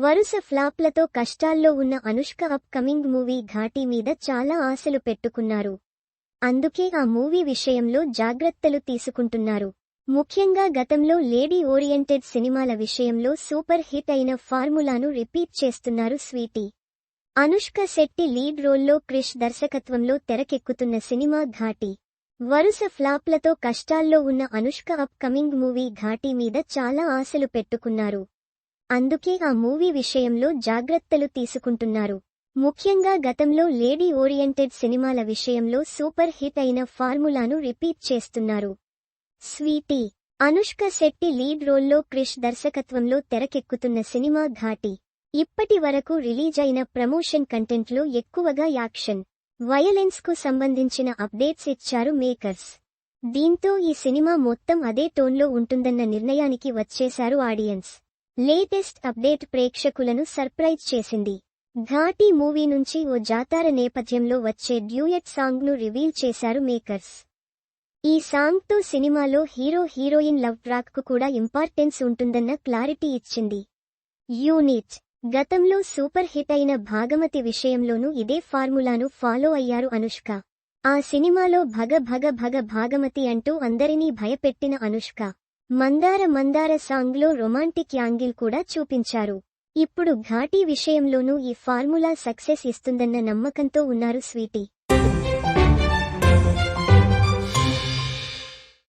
వరుస ఫ్లాప్లతో కష్టాల్లో ఉన్న Anushka upcoming movie Ghaati మీద చాలా ఆశలు పెట్టుకున్నారు. అందుకే ఆ మూవీ విషయంలో జాగ్రత్తలు తీసుకుంటున్నారు. ముఖ్యంగా గతంలో లేడీ ఓరియంటెడ్ సినిమాల విషయంలో సూపర్ హిట్ అయిన ఫార్ములాను రిపీట్ చేస్తున్నారు స్వీటీ. అనుష్క శెట్టి లీడ్ రోల్లో క్రిష్ దర్శకత్వంలో తెరకెక్కుతున్న సినిమా ఘాటీ. వరుస ఫ్లాప్లతో కష్టాల్లో ఉన్న Anushka upcoming movie Ghaati మీద చాలా ఆశలు పెట్టుకున్నారు. అందుకే ఆ మూవీ విషయంలో జాగ్రత్తలు తీసుకుంటున్నారు. ముఖ్యంగా గతంలో లేడీ ఓరియంటెడ్ సినిమాల విషయంలో సూపర్ హిట్ అయిన ఫార్ములాను రిపీట్ చేస్తున్నారు. స్వీటీ అనుష్క శెట్టి లీడ్ రోల్లో క్రిష్ దర్శకత్వంలో తెరకెక్కుతున్న సినిమా ఘాటి. ఇప్పటి వరకు రిలీజ్ అయిన ప్రమోషన్ కంటెంట్లో ఎక్కువగా యాక్షన్ వయలెన్స్కు సంబంధించిన అప్డేట్స్ ఇచ్చారు మేకర్స్. దీంతో ఈ సినిమా మొత్తం అదే టోన్లో ఉంటుందన్న నిర్ణయానికి వచ్చేశారు ఆడియన్స్. లేటెస్ట్ అప్డేట్ ప్రేక్షకులను సర్ప్రైజ్ చేసింది. ఘాటీ మూవీ నుంచి ఓ జాతార నేపథ్యంలో వచ్చే డ్యూయట్ సాంగ్ను రివీల్ చేశారు మేకర్స్. ఈ సాంగ్తో సినిమాలో హీరో హీరోయిన్ లవ్ ట్రాక్కు కూడా ఇంపార్టెన్స్ ఉంటుందన్న క్లారిటీ ఇచ్చింది. యూనిట్. గతంలో సూపర్ హిట్ అయిన భాగమతి విషయంలోనూ ఇదే ఫార్ములాను ఫాలో అయ్యారు అనుష్క. ఆ సినిమాలో భగ భగ భగ భాగమతి అంటూ అందరినీ భయపెట్టిన అనుష్క. మందార మందార సాంగ్లో రొమాంటిక్ యాంగిల్ కూడా చూపించారు. ఇప్పుడు ఘాటీ విషయంలోనూ ఈ ఫార్ములా సక్సెస్ ఇస్తుందన్న నమ్మకంతో ఉన్నారు స్వీటీ.